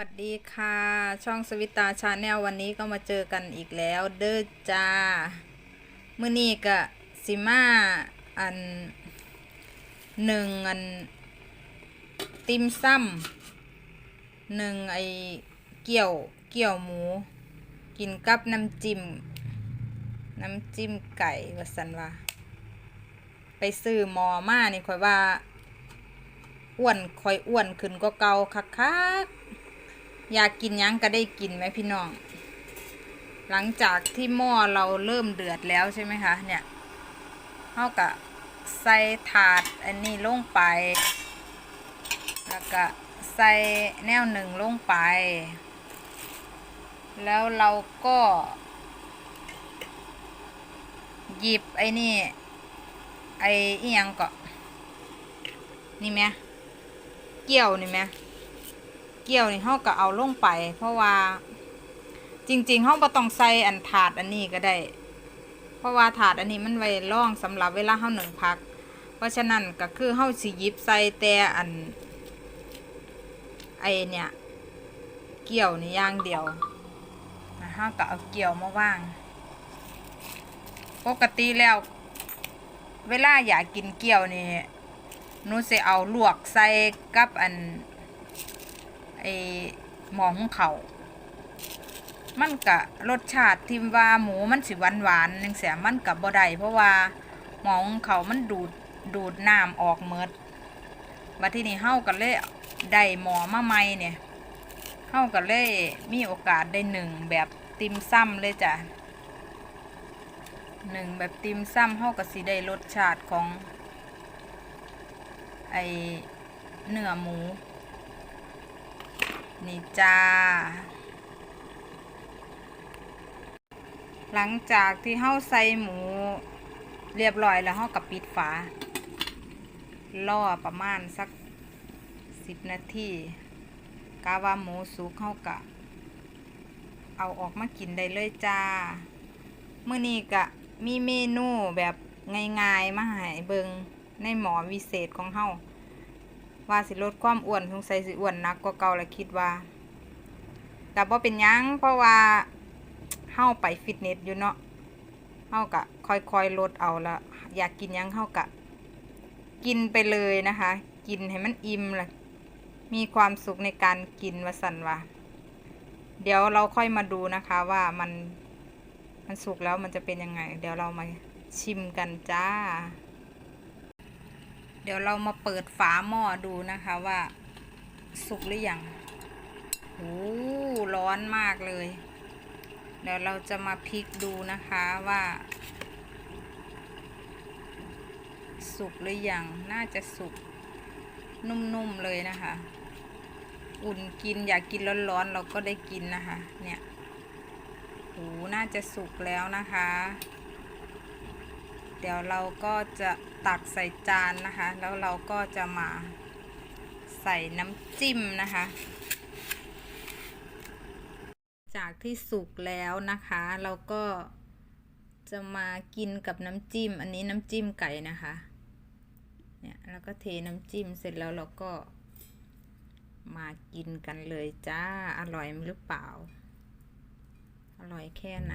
สวัสดีค่ะ ช่องสวิตาชาแนลวันนี้ก็มาเจอกันอีกแล้วเด้อจ้ามื่อนี้กะสิมาอันหนึ่งอัน ติมซ้ำหนึ่งไอเกี่ยวเกี่ยวหมู กินกับน้ำจิ้มน้ำจิ้มไก่วสันวาไปซื้อมอมานี่ค่อยว่าอ้วนค่อยอ้วนขึ้นก็เกาคักๆ อยากกินยังก็ได้กินไหมพี่น้อง หลังจากที่หม้อเราเริ่มเดือดแล้วใช่ไหมคะ เนี่ยเท่ากับใส่ถาดอันนี้ลงไป แล้วก็ใส่แนวหนึ่งลงไป แล้วเราก็ หยิบไอ้นี่ ไอ้อียังก็นี่ไหมเกี่ยวนี่ไหม เกี่ยวนี่เฮาก็เอาลงไป เพราะว่า จริงๆเฮาบ่ต้องใส่อันถาดอันนี้ก็ได้ เพราะว่าถาดอันนี้มันไว้รองสำหรับเวลาเฮาหนึ่งพัก เพราะฉะนั้นก็คือเฮาสิหยิบใส่แต่อันไอเนี่ยเกี่ยวนี่ย่างเดียวนะฮาก็เอาเกี่ยวมาวาง ปกติแล้ว เวลาอยากกินเกี่ยวนี่หนูสิเอาลวกใส่กับอัน ไอหมอของเขามันกะรสชาติที่ว่าหมูมันสิหวานหวานนึงเสียมันกับบ่ได้เพราะว่าหมอของเขามันดูดดูดน้ำออกเมดว่าที่นี่เฮากันเลยได้หมอมาใหม่เนี่ยเฮากันเลยมีโอกาสได้หนึ่งแบบติมซ้ำเลยจ้ะหนึ่งแบบติมซ้ำเฮาก็สิได้รสชาติของไอเนื้อหมู นี่จ้า หลังจากที่เฮาใส่หมู เรียบร้อยแล้วเฮากับปิดฝาล่อประมาณสักสิบนาทีกาว่าหมูสุกเฮากะ เอาออกมากินได้เลยจ้าเมื่อนี้กะมีเมนูแบบง่ายๆมาให้เบิงในหมอวิเศษของเฮา ว่าสิลดความอ้วนสงสัยสิอ้วนนักกว่าเก่าแล้วคิดว่าแต่บ่เป็นยังเพราะว่าเฮาไปฟิตเนสอยู่เนาะเฮากะค่อยๆลดเอาละอยากกินยังเฮากะ กินไปเลยนะคะ กินให้มันอิ่มละมีความสุขในการกินวาสันว่าเดี๋ยวเราค่อยมาดูนะคะว่ามันมันสุกแล้วมันจะเป็นยังไง เดี๋ยวเรามาชิมกันจ้า ดี๋ยวเรามาเปิดฝาหม้อดูนะคะว่าสุกหรือยังโอ้ร้อนมากเลย เดี๋ยวเราจะมาพลิกดูนะคะว่า สุกหรือยัง น่าจะสุกนุ่มๆเลยนะคะ อุ่นกินอยากกินร้อนๆเราก็ได้กินนะคะ เนี่ยโอ้น่าจะสุกแล้วนะคะ เดี๋ยวเราก็จะตักใส่จานนะคะ แล้วเราก็จะมาใส่น้ำจิ้มนะคะ จากที่สุกแล้วนะคะ เราก็จะมากินกับน้ำจิ้ม อันนี้น้ำจิ้มไก่นะคะ เนี่ยแล้วก็เทน้ำจิ้มเสร็จแล้วเราก็มากินกันเลยจ้า อร่อยหรือเปล่า อร่อยแค่ไหน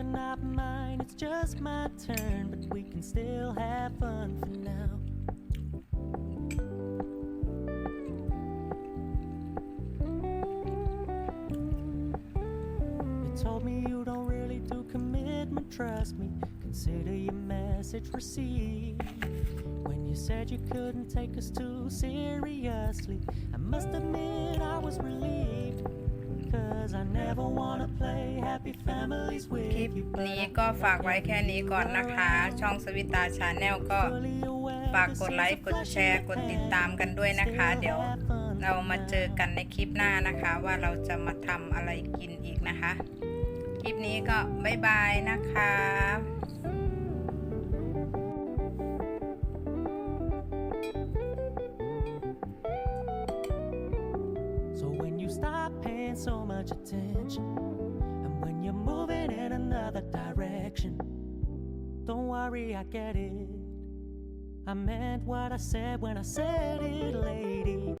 You're not mine, it's just my turn, but we can still have fun for now. You told me you don't really do commitment, trust me. Consider your message received. When you said you couldn't take us too seriously, I must admit I was relieved. Cause I never wanna play คลิ with ป you. but นี้ I ก็ฝากไว้แค่นี้ก่อนนะคะ ช่องสวิตาชาแนลก็ fully aware ฝากกดไลค์กดแชร์กดติดตามกันด้วยนะคะ เดี๋ยวเรามาเจอกันในคลิปหน้านะคะ ว่าเราจะมาทำอะไรกินอีกนะคะนี้ก็บ๊ายบายนะคะ So when you stop paying so much attention, and when you're another direction, don't worry, I get it. I meant what I said when I said it, lady.